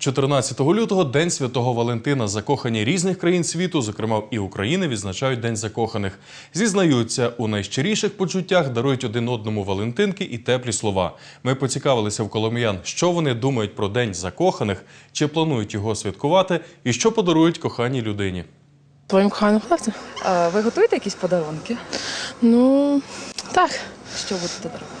14 лютого День Святого Валентина. Закохані різних країн світу, зокрема і України, відзначають День закоханих. Зізнаються у найщиріших почуттях, дарують один одному Валентинки і теплі слова. Ми поцікавилися в коломиян, що вони думають про День закоханих, чи планують його святкувати, і що подарують коханій людині. Твоїм коханим хлопцям? А ви готуєте якісь подарунки? Ну, так. Що будете дарувати?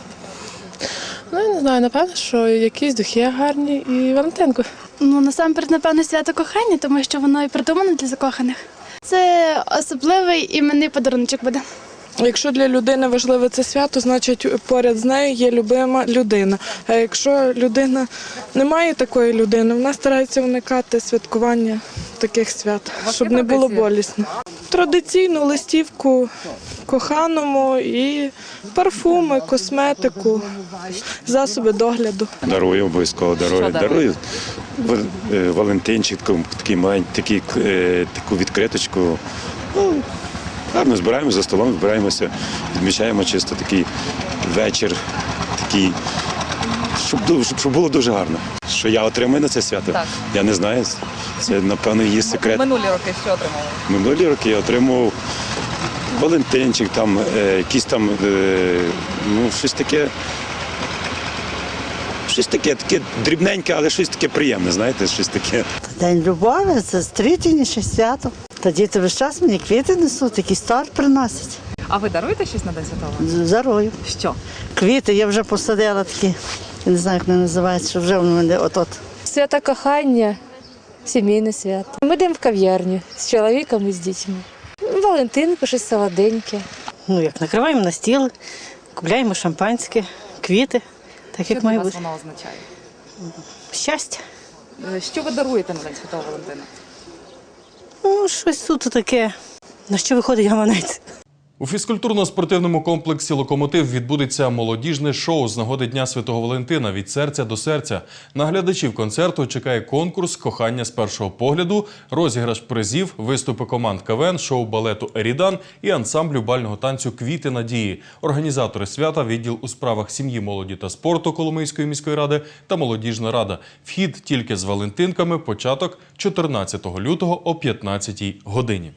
Ну, я не знаю, напевно, що якісь духи гарні і Валентинку. Ну, насамперед, напевно, свято кохання, тому що воно і придумано для закоханих. Це особливий іменний подарунок буде. Якщо для людини важливе це свято, значить поряд з нею є любима людина. А якщо людина не має такої людини, вона старається уникати святкування таких свят, щоб не було болісно. Традиційну листівку коханому і парфуми, косметику, засоби догляду. Дарую, обов'язково дарую. Що дарую е, Валентинчик, таку- такий такий, е, таку відкриточку. Ну, гарно збираємося за столом, збираємося, відмічаємо чисто такий вечір, такий, щоб, щоб, щоб було дуже гарно. Що я отримую на це свято? Так. Я не знаю. Це, напевно, її секрет. Минулі роки що отримали? Минулі роки я отримував Валентинчик, там, е, якісь там, е, ну, щось таке. Щось таке, таке дрібненьке, але щось таке приємне, знаєте, щось таке. День любові це стрітніше свято. Та діти весь час мені квіти несуть, якийсь торт приносять. А ви даруєте щось на День Святого? Валентина? Що? Квіти я вже посадила такі. Я не знаю, як вони називаються, що вже в мене от-от. Свято кохання, сімейне свято. Ми йдемо в кав'ярню з чоловіком і з дітьми. Валентинку, щось солоденьке. Ну, як накриваємо на стіл, купляємо шампанське, квіти, так Що як для має вас бути. воно означає? Щастя. Е, Що ви даруєте на День Святого Валентина? Ну, щось тут таке. На що виходить гаманець? У фізкультурно-спортивному комплексі Локомотив відбудеться молодіжне шоу з нагоди Дня Святого Валентина від серця до серця. На глядачів концерту чекає конкурс кохання з першого погляду, розіграш призів, виступи команд КВН, шоу балету Ерідан і ансамблю бального танцю Квіти надії. Організатори свята, відділ у справах сім'ї, молоді та спорту Коломийської міської ради та молодіжна рада. Вхід тільки з Валентинками. Початок 14 лютого о 15 годині.